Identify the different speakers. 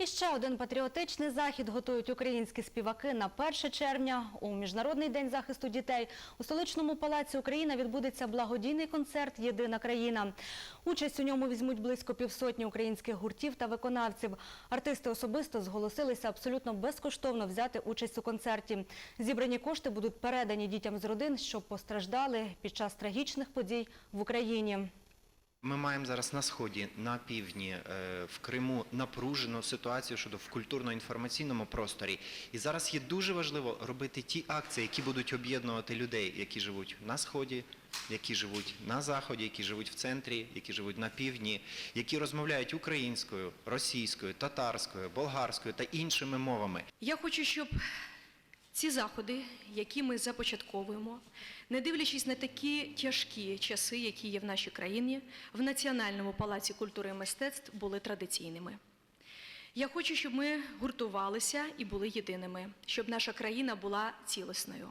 Speaker 1: І ще один патріотичний захід готують українські співаки на 1 червня. У Міжнародний день захисту дітей у столичному палаці Україна відбудеться благодійний концерт Єдина країна. Участь у ньому візьмуть близько півсотні українських гуртів та виконавців. Артисти особисто зголосилися абсолютно безкоштовно взяти участь у концерті. Зібрані кошти будуть передані дітям з родин, що постраждали під час трагічних подій в Україні.
Speaker 2: Ми маємо зараз на сході, на півдні, е, в Криму напружену ситуацію щодо в культурно-інформаційному просторі. І зараз є дуже важливо робити ті акції, які будуть об'єднувати людей, які живуть на сході, які живуть на заході, які живуть в центрі, які живуть на півдні, які розмовляють українською, російською, татарською, болгарською та іншими мовами.
Speaker 3: Я хочу, щоб ці заходи, які ми започатковуємо, не дивлячись на такі тяжкі часи, які є в нашій країні, в Національному палаці культури і мистецтв були традиційними. Я хочу, щоб ми гуртувалися і були єдиними, щоб наша країна була цілісною.